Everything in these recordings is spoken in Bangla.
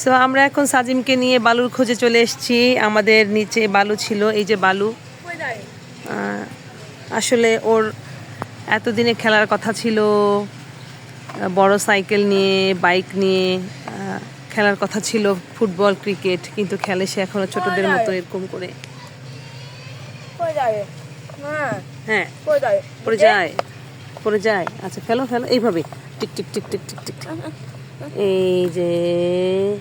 সো আমরা এখন সাজিমকে নিয়ে বালুর খোঁজে চলে এসেছি। আমাদের নিচে বালু ছিল এই যে বালু। আসলে ওর এতদিনে খেলার কথা ছিল বড় সাইকেল নিয়ে বাইক নিয়ে খেলার কথা ছিল ফুটবল ক্রিকেট কিন্তু খেলে সে এখনও ছোটদের মতো এরকম করে। হ্যাঁ। হ্যাঁ। পড়ে যায়? পড়ে যায়? আচ্ছা ফেলো ফেলো এইভাবে tick tick tick tick tick tick. এই যে,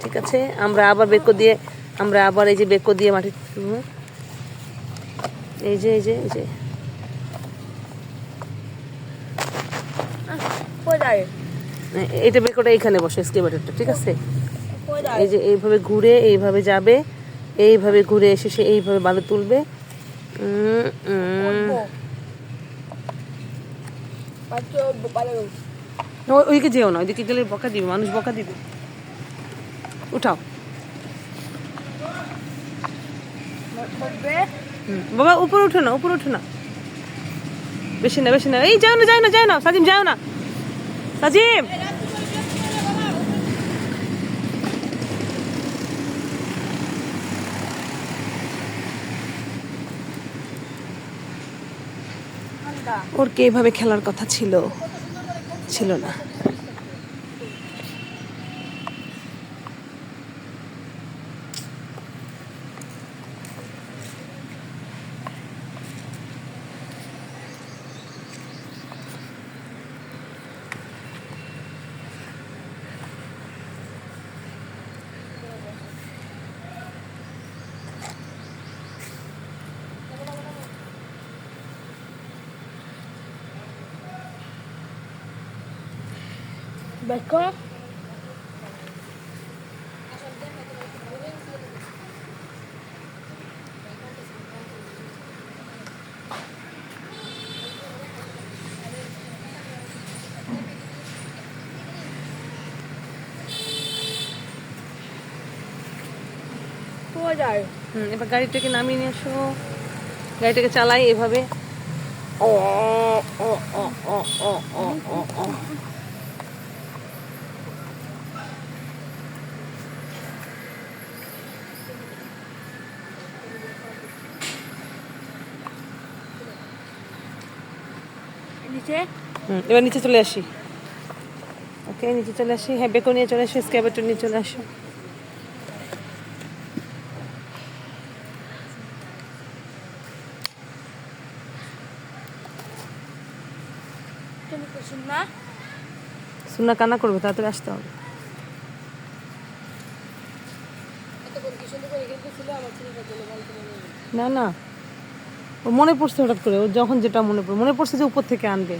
ঠিক আছে, আমরা আবার বেকো দিয়ে, আমরা আবার এই যে বেকো দিয়ে মাটি। এই যে এই যে এই যে। কই যাবে এ- এইটা বেকোটা এইখানে বসে, এক্সকেভেটরটা, ঠিক আছে? এই যে, এইভাবে ঘুরে, এইভাবে যাবে, এইভাবে ঘুরে এসে সে এইভাবে বালু তুলবে। ও- ওইদিকে যেও না, ওইদিকে গেলে বকা দিবে, মানুষ বকা দিবে। উঠাও। বাবা, উপরে উঠো না, উপরে উঠো না। বেশি না বেশি না। এই, যাও না যাও না যাও না, সাজিম, যাও না। সাজিম! ওর কে এভাবে খেলার কথা ছিল? ছিল না। কই যাবে হুম এবার গাড়িটাকে নামিয়ে নিয়ে আসো। গাড়িটাকে চালাই এভাবে। ও ও ও ও ও ও ও নিচে হুম, এবার নিচে চলে আসি। ওকে নিচে চলে আসি। হ্যাঁ বেকো নিয়ে চলে আসি স্ক্যাবেটর নিয়ে চলে আসো। সুন্না। কান্না করবে তাড়াতাড়ি আসতে হবে। না না। মনে পড়ছে হঠাৎ করে, ও যখন যেটা মনে পড়ে, মনে পড়ছে যে উপর থেকে আনবে।